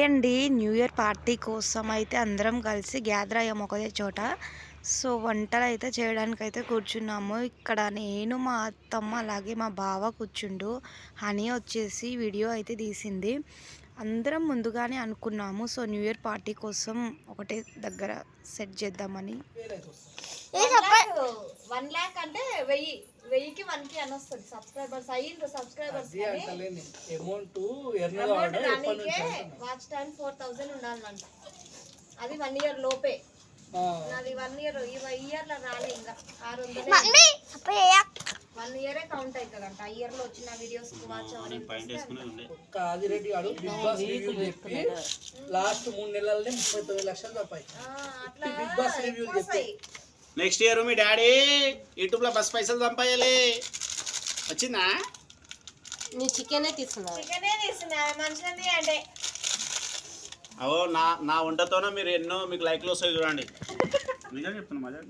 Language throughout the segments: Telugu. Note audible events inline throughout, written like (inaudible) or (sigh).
హాయ్ అండి. న్యూ ఇయర్ పార్టీ కోసం అయితే అందరం కలిసి గ్యాదర్ అయ్యాము ఒకదే చోట. సో వంటలు అయితే చేయడానికి అయితే కూర్చున్నాము. ఇక్కడ నేను మా అత్తమ్మ అలాగే మా బావ కూర్చుండు. హనీ వచ్చేసి వీడియో అయితే తీసింది. అందరం ముందుగానే అనుకున్నాము. సో న్యూ ఇయర్ పార్టీ కోసం ఒకటే దగ్గర సెట్ చేద్దామని. వన్ ల్యాక్ అంటే వెయ్యి. వెయ్యికి వన్కి అని వస్తుంది. సబ్స్క్రైబర్స్ అయ్యిండ్రు సబ్స్క్రైబర్స్ అమౌంట్ నుంచి అంటున్నా. వాచ్ టైం ఫోర్ థౌసండ్ ఉండాలంట. అది వన్ ఇయర్ లోపే. ఆ, నాది వన్ ఇయర్ ఈ ఇయర్లో రాలే ఇంకా. ఆరు వందలు. వన్ ఇయరే కౌంట్ అవుతుందంట ఆ ఇయర్లో వచ్చిన వీడియోస్ వాచ్ లాస్ట్ మూడు నెలలనే ముప్పై తొమ్మిది లక్షలు తప్పాయి. అట్లా బిగ్ బాస్ రివ్యూ చెప్పి. నెక్స్ట్ ఇయర్ మీ డాడీ యూట్యూబ్లో బస్ పైసలు సంపాయాలి. వచ్చిందా? నీ చికెనే తీసుకున్నావు. చికెనే తీసిన మనుషులంది అంటే. అవో నా నా వంటతోనే మీరు ఎన్నో మీకు లైక్లు వస్తాయి చూడండి. నిజం చెప్తున్నా మజా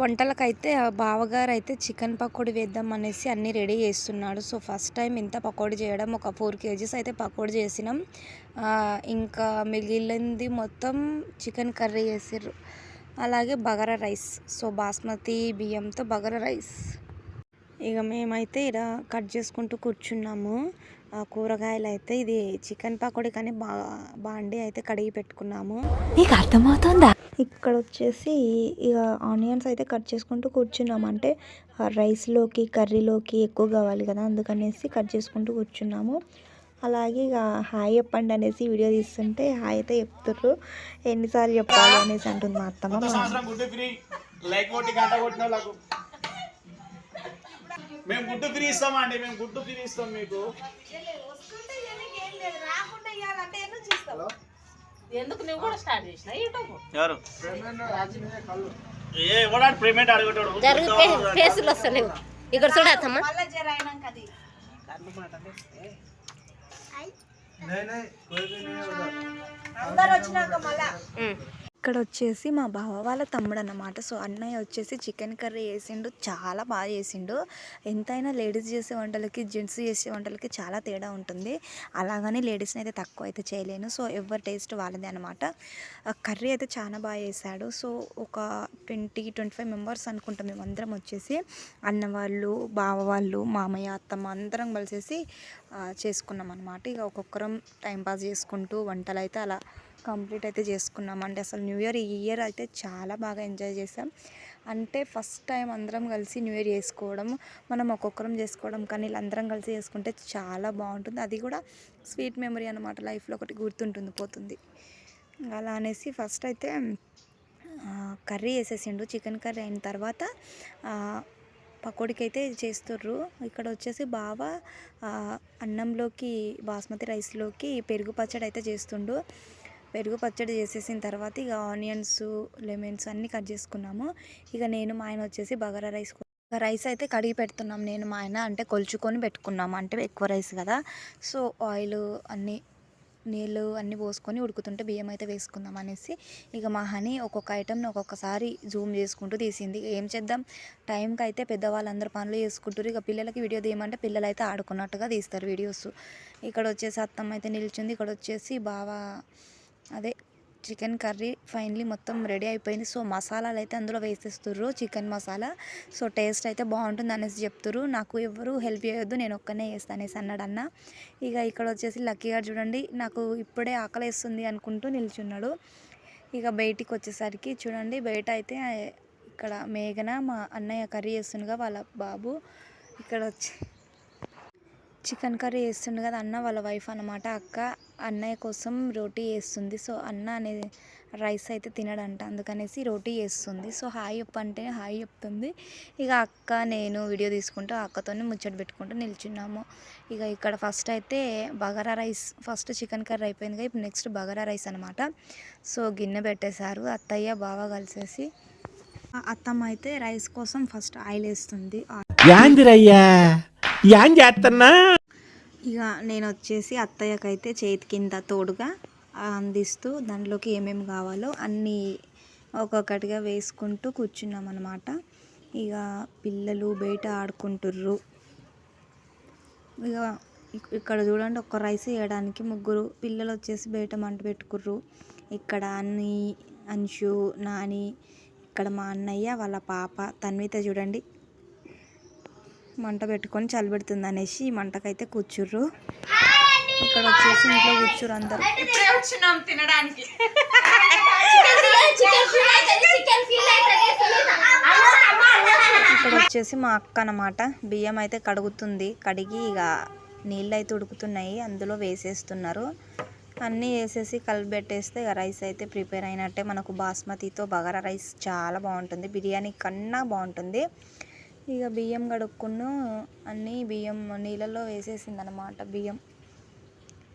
వంటలకైతే బావగారు అయితే చికెన్ పకోడీ వేద్దాం అనేసి అన్నీ రెడీ చేస్తున్నాడు. సో ఫస్ట్ టైం ఇంత పకోడీ చేయడం. ఒక ఫోర్ కేజీస్ అయితే పకోడీ చేసినాం. ఇంకా మిగిలింది మొత్తం చికెన్ కర్రీ చేసారు అలాగే బగారా రైస్. సో బాస్మతి బియ్యంతో బగారా రైస్. ఇక మేమైతే ఇలా కట్ చేసుకుంటూ కూర్చున్నాము. కూరగాయలు అయితే ఇది చికెన్ పకోడీ కానీ బా బాండి అయితే కడిగి పెట్టుకున్నాము. నీకు అర్థమవుతుందా? ఇక్కడ వచ్చేసి ఇక ఆనియన్స్ అయితే కట్ చేసుకుంటూ కూర్చున్నాం. అంటే రైస్లోకి కర్రీలోకి ఎక్కువ కావాలి కదా అందుకనేసి కట్ చేసుకుంటూ కూర్చున్నాము. అలాగే ఇక హాయ్ చెప్పండి అనేసి వీడియో తీస్తుంటే హాయ్ అయితే చెప్తుర్రు. ఎన్నిసార్లు చెప్పాలి అనేసి అంటుంది మా అత్తమ్మ. మేము గుడ్డు ఫ్రీ ఇస్తామండి మేము గుడ్డు ఫ్రీ ఇస్తాం మీకు. ఎందుకు నువ్వు కూడా స్టార్ట్ చేసిన? ఎవరు? ఏ పేమెంట్ జరిగితే ఫేసులు వస్తలేవు ఇక్కడ అది. అందరు వచ్చినాక మళ్ళా. ఇక్కడ వచ్చేసి మా బావ వాళ్ళ తమ్ముడు అన్నమాట సో అన్నయ్య వచ్చేసి చికెన్ కర్రీ వేసిండు చాలా బాగా చేసిండు. ఎంతైనా లేడీస్ చేసే వంటలకి జెంట్స్ చేసే వంటలకి చాలా తేడా ఉంటుంది. అలాగని లేడీస్ని అయితే తక్కువ అయితే చేయలేను. సో ఎవరి టేస్ట్ వాళ్ళది అనమాట కర్రీ అయితే చాలా బాగా చేశాడు సో ఒక ట్వంటీ ట్వంటీ ఫైవ్ మెంబర్స్ అనుకుంటాం మేము అందరం వచ్చేసి అన్న వాళ్ళు బావ వాళ్ళు మామయ్య అత్తమ్మ అందరం కలిసేసి చేసుకున్నాం అనమాట ఇక ఒక్కొక్కరం టైంపాస్ చేసుకుంటూ వంటలు అయితే అలా కంప్లీట్ అయితే చేసుకున్నాం. అంటే అసలు న్యూ ఇయర్ ఈ ఇయర్ అయితే చాలా బాగా ఎంజాయ్ చేసాం అంటే ఫస్ట్ టైం అందరం కలిసి న్యూ ఇయర్ చేసుకోవడం మనం ఒక్కొక్కరం చేసుకోవడం కానీ వీళ్ళందరం కలిసి చేసుకుంటే చాలా బాగుంటుంది. అది కూడా స్వీట్ మెమరీ అనమాట లైఫ్లో ఒకటి గుర్తుంటుంది పోతుంది. అలా అనేసి ఫస్ట్ అయితే కర్రీ వేసేసిండు. చికెన్ కర్రీ అయిన తర్వాత పకోడీకి అయితే చేస్తుర్రు. ఇక్కడ వచ్చేసి బాగా అన్నంలోకి బాస్మతి రైస్లోకి పెరుగు పచ్చడి అయితే చేస్తుండు. పెరుగు పచ్చడి చేసేసిన తర్వాత ఇక ఆనియన్స్ లెమన్స్ అన్నీ కట్ చేసుకున్నాము. ఇక నేను మా ఆయన వచ్చేసి బగారా రైస్ రైస్ అయితే కడిగి పెడుతున్నాం. నేను మా ఆయన అంటే కొలుచుకొని పెట్టుకున్నాము. అంటే ఎక్కువ రైస్ కదా. సో ఆయిల్ అన్నీ నీళ్ళు అన్నీ పోసుకొని ఉడుకుతుంటే బియ్యం అయితే వేసుకుందాం అనేసి ఇక మా హనీ ఒక్కొక్క ఐటెంని ఒక్కొక్కసారి జూమ్ చేసుకుంటూ తీసింది. ఏం చేద్దాం? టైంకి అయితే పెద్దవాళ్ళందరూ పనులు చేసుకుంటారు ఇక పిల్లలకి వీడియో తీయమంటే పిల్లలు అయితే ఆడుకున్నట్టుగా తీస్తారు వీడియోస్ ఇక్కడ వచ్చేసి అత్తమ్మ అయితే నిల్చుంది. ఇక్కడ వచ్చేసి బావా అదే చికెన్ కర్రీ ఫైనలీ మొత్తం రెడీ అయిపోయింది. సో మసాలాలు అయితే అందులో వేసేస్తుర్రు చికెన్ మసాలా. సో టేస్ట్ అయితే బాగుంటుంది అనేసి చెప్తుర్రు. నాకు ఎవరు హెల్ప్ చేయొద్దు నేను ఒక్కనే చేస్తాను అనేసి అన్నాడు అన్న ఇక ఇక్కడ వచ్చేసి లక్కీ గారు చూడండి నాకు ఇప్పుడే ఆకలేస్తుంది అనుకుంటూ నిల్చున్నాడు. ఇక బయటికి వచ్చేసరికి చూడండి బయట అయితే ఇక్కడ మేఘన మా అన్నయ్య కర్రీ చేస్తుండగా వాళ్ళ బాబు ఇక్కడ వచ్చి చికెన్ కర్రీ వేస్తుండే కదా అన్న వాళ్ళ వైఫ్ అన్నమాట. అక్క అన్నయ్య కోసం రోటీ వేస్తుంది సో అన్న అనేది రైస్ అయితే తినడంట. అందుకనేసి రోటీ వేస్తుంది సో హాయ్ చెప్పంటే హాయ్ చెప్తుంది. ఇక అక్క నేను వీడియో తీసుకుంటూ అక్కతోనే ముచ్చట పెట్టుకుంటూ నిల్చున్నాము. ఇక ఇక్కడ ఫస్ట్ అయితే bagara rice first chicken curry అయిపోయింది ఇప్పుడు నెక్స్ట్ బగారా రైస్ అనమాట సో గిన్నె పెట్టేశారు. అత్తయ్య బాగా కలిసేసి అత్తమ్మ అయితే రైస్ కోసం ఫస్ట్ ఆయిల్ వేస్తుంది. యాందిరయ్యా చేస్తున్నా ఇక నేను వచ్చేసి అత్తయ్యకైతే చేతి కింద తోడుగా అందిస్తూ దాంట్లోకి ఏమేమి కావాలో అన్నీ ఒక్కొక్కటిగా వేసుకుంటూ కూర్చున్నాం అనమాట ఇక పిల్లలు బయట ఆడుకుంటుర్రు. ఇక ఇక్కడ చూడండి ఒక్క రైస్ వేయడానికి ముగ్గురు పిల్లలు వచ్చేసి బయట మంట పెట్టుకుర్రు. ఇక్కడ అన్ని అంశు నాని ఇక్కడ మా అన్నయ్య వాళ్ళ పాప తన్విత చూడండి. మంట పెట్టుకొని చలి పెడుతుంది అనేసి ఈ మంటకైతే కూర్చుర్రు. ఇక్కడ వచ్చేసి ఇంట్లో కూర్చుర్రు అందరు. ఇక్కడ వచ్చేసి మా అక్క అన్నమాట. బియ్యం అయితే కడుగుతుంది. కడిగి ఇక నీళ్ళు అయితే ఉడుకుతున్నాయి. అందులో వేసేస్తున్నారు. అన్నీ వేసేసి కలిపెట్టేస్తే ఇక రైస్ అయితే ప్రిపేర్ అయినట్టే. మనకు బాస్మతితో బగారా రైస్ చాలా బాగుంటుంది. బిర్యానీ కన్నా బాగుంటుంది. ఇక బియ్యం కడుక్కును అన్నీ బియ్యం నీళ్ళల్లో వేసేసింది అనమాట బియ్యం.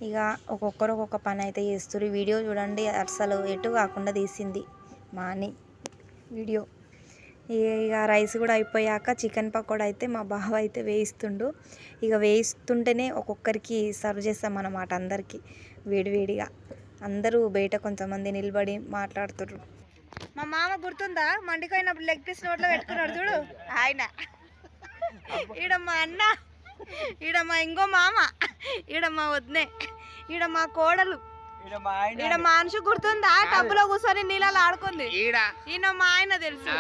ఇక ఒక్కొక్కరు ఒక్కొక్క పని అయితే చేస్తారు వీడియో చూడండి అసలు ఎటు కాకుండా తీసింది మాని వీడియో. ఇక ఇక రైస్ కూడా అయిపోయాక చికెన్ పకోడా అయితే మా బావ అయితే వేయిస్తుండు. ఇక వేయిస్తుంటేనే ఒక్కొక్కరికి సర్వ్ చేస్తామన్నమాట అందరికీ వేడివేడిగా అందరూ బయట కొంతమంది నిలబడి మాట్లాడుతుండ్రు మా మామ గుర్తుందా? మండిపోయినప్పుడు లెగ్ పీస్ నోట్లో పెట్టుకున్నాడు చూడు. ఆయన. ఈడ మా అన్న ఈడ మా ఇంకో మామ ఈడ మా వదినే ఈడ మా కోడలు ఈడ మా మనిషి గుర్తుందా? టబ్బులో కూర్చొని నీళ్ళలో ఆడుకుంది. ఈయన మా ఆయన తెలుసు.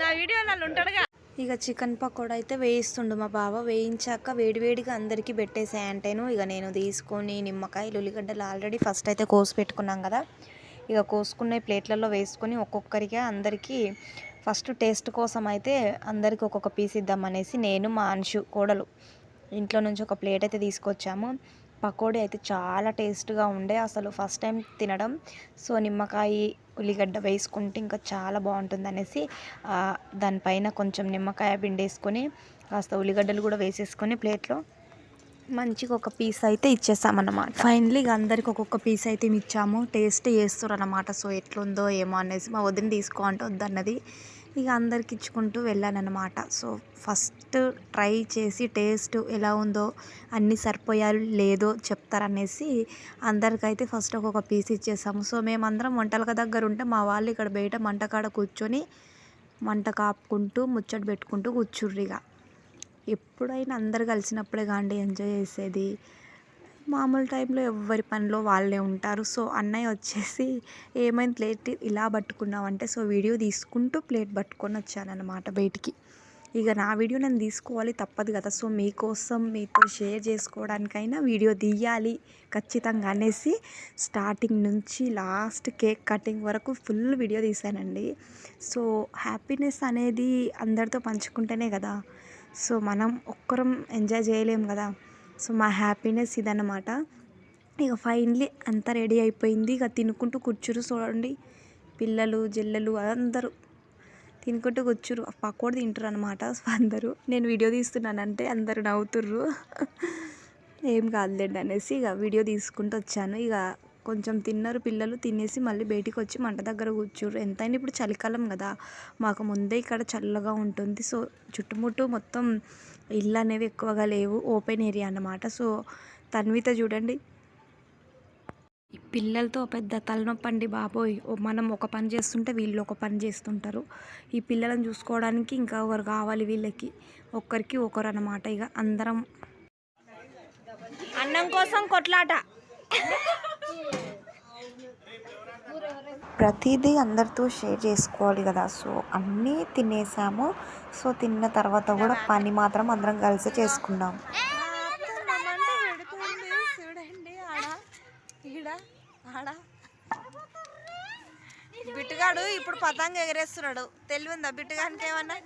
నా వీడియో నన్ను ఉంటాడుగా. ఇక చికెన్ పకోడా అయితే వేయిస్తుండు మా బావ. వేయించాక వేడివేడిగా అందరికీ పెట్టేసాయంటేను ఇక నేను తీసుకొని నిమ్మకాయలు ఉల్లిగడ్డలు ఆల్రెడీ ఫస్ట్ అయితే కోసి పెట్టుకున్నాం కదా. ఇక కోసుకునే ప్లేట్లలో వేసుకొని ఒక్కొక్కరిగా అందరికీ ఫస్ట్ టేస్ట్ కోసం అయితే అందరికి ఒక్కొక్క పీస్ ఇద్దామనేసి నేను మా అంశు కోడలు ఇంట్లో నుంచి ఒక ప్లేట్ అయితే తీసుకొచ్చాము. పకోడీ అయితే చాలా టేస్ట్గా ఉండే అసలు ఫస్ట్ టైం తినడం. సో నిమ్మకాయ ఉల్లిగడ్డ వేసుకుంటే ఇంకా చాలా బాగుంటుంది అనేసి దానిపైన కొంచెం నిమ్మకాయ పిండేసుకొని కాస్త ఉల్లిగడ్డలు కూడా వేసేసుకొని ప్లేట్లో మంచిగా ఒక పీస్ అయితే ఇచ్చేసామన్నమాట. ఫైనలీ ఇక అందరికి ఒక్కొక్క పీస్ అయితే ఇచ్చాము. టేస్ట్ చేస్తారు సో ఎట్లుందో ఏమో అనేసి మా వదిన తీసుకో అంటే వద్దన్నది. ఇక అందరికి ఇచ్చుకుంటూ వెళ్ళానన్నమాట. సో ఫస్ట్ ట్రై చేసి టేస్ట్ ఎలా ఉందో అన్నీ సరిపోయారు లేదో చెప్తారనేసి అందరికైతే ఫస్ట్ ఒక్కొక్క పీస్ ఇచ్చేసాము. సో మేమందరం వంటలకు దగ్గర ఉంటే మా వాళ్ళు ఇక్కడ బయట మంట కాడ కూర్చొని మంట కాపుకుంటూ ముచ్చట పెట్టుకుంటూ కూర్చుర్రిగా ఇక. ఎప్పుడైనా అందరు కలిసినప్పుడే కాండి ఎంజాయ్ చేసేది. మామూలు టైంలో ఎవరి పనిలో వాళ్ళే ఉంటారు. సో అన్నయ్య వచ్చేసి ఏమైంది ప్లేట్ ఇలా పట్టుకున్నావంటే సో వీడియో తీసుకుంటూ ప్లేట్ పట్టుకొని వచ్చానన్నమాట బయటికి. ఇక నా వీడియో నేను తీసుకోవాలి తప్పదు కదా. సో మీకోసం మీతో షేర్ చేసుకోవడానికైనా వీడియో తీయాలి ఖచ్చితంగా అనేసి స్టార్టింగ్ నుంచి లాస్ట్ కేక్ కటింగ్ వరకు ఫుల్ వీడియో తీశానండి. సో హ్యాపీనెస్ అనేది అందరితో పంచుకుంటేనే కదా. సో మనం ఒక్కరం ఎంజాయ్ చేయలేం కదా. సో మా హ్యాపీనెస్ ఇదన్నమాట. ఇక ఫైనలీ అంతా రెడీ అయిపోయింది. ఇక తినుకుంటూ కూర్చురు చూడండి. పిల్లలు జిల్లలు అందరూ తినుకుంటూ కూర్చురు పక్కోడు తింటారు అనమాట (laughs) అందరూ. నేను వీడియో తీస్తున్నానంటే అందరూ నవ్వుతుర్రు. (laughs) ఏం కాదులేండి అనేసి ఇక వీడియో తీసుకుంటూ వచ్చాను. ఇక కొంచెం తిన్నారు పిల్లలు తినేసి మళ్ళీ బయటికి వచ్చి మంట దగ్గర కూర్చుర్రు. ఎంతైనా ఇప్పుడు చలికాలం కదా. మాకు ముందే ఇక్కడ చల్లగా ఉంటుంది. సో చుట్టుముట్టు మొత్తం ఇల్లు అనేవి ఎక్కువగా లేవు. ఓపెన్ ఏరియా అన్నమాట. సో తన్విత చూడండి. పిల్లలతో పెద్ద తలనొప్పి అండి బాబోయ్. మనం ఒక పని చేస్తుంటే వీళ్ళు ఒక పని చేస్తుంటారు. ఈ పిల్లలను చూసుకోవడానికి ఇంకా ఒకరు కావాలి వీళ్ళకి? ఒక్కరికి ఒకరు అన్నమాట ఇక అందరం. అన్నం కోసం కొట్లాట. ప్రతిదీ అందరితో షేర్ చేసుకోవాలి కదా. సో అన్నీ తినేసాము. సో తిన్న తర్వాత కూడా పని మాత్రం అందరం కలిసి చేసుకున్నాం. బిట్టుగాడు ఇప్పుడు పతంగ ఎగరేస్తున్నాడు. తెలివిందా? బిట్టుగానికి ఏమన్నా?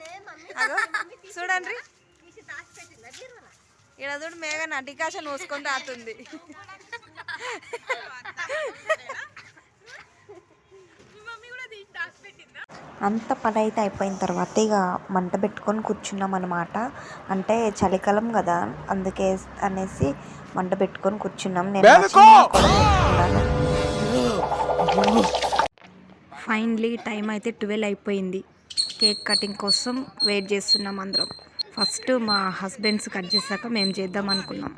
అదో చూడండి ఈడ చూడు మేఘన డికాషన్ మూసుకొని రాతుంది. అంత పని అయితే అయిపోయిన తర్వాత ఇక మంట పెట్టుకొని కూర్చున్నాం అనమాట అంటే చలికాలం కదా అందుకే అనేసి మంట పెట్టుకొని కూర్చున్నాం. నేను ఫైనలీ టైం అయితే ట్వెల్వ్ అయిపోయింది. కేక్ కటింగ్ కోసం వెయిట్ చేస్తున్నాం అందరం. ఫస్ట్ మా హస్బెండ్స్ కట్ చేశాక మేము చేద్దాం అనుకున్నాం.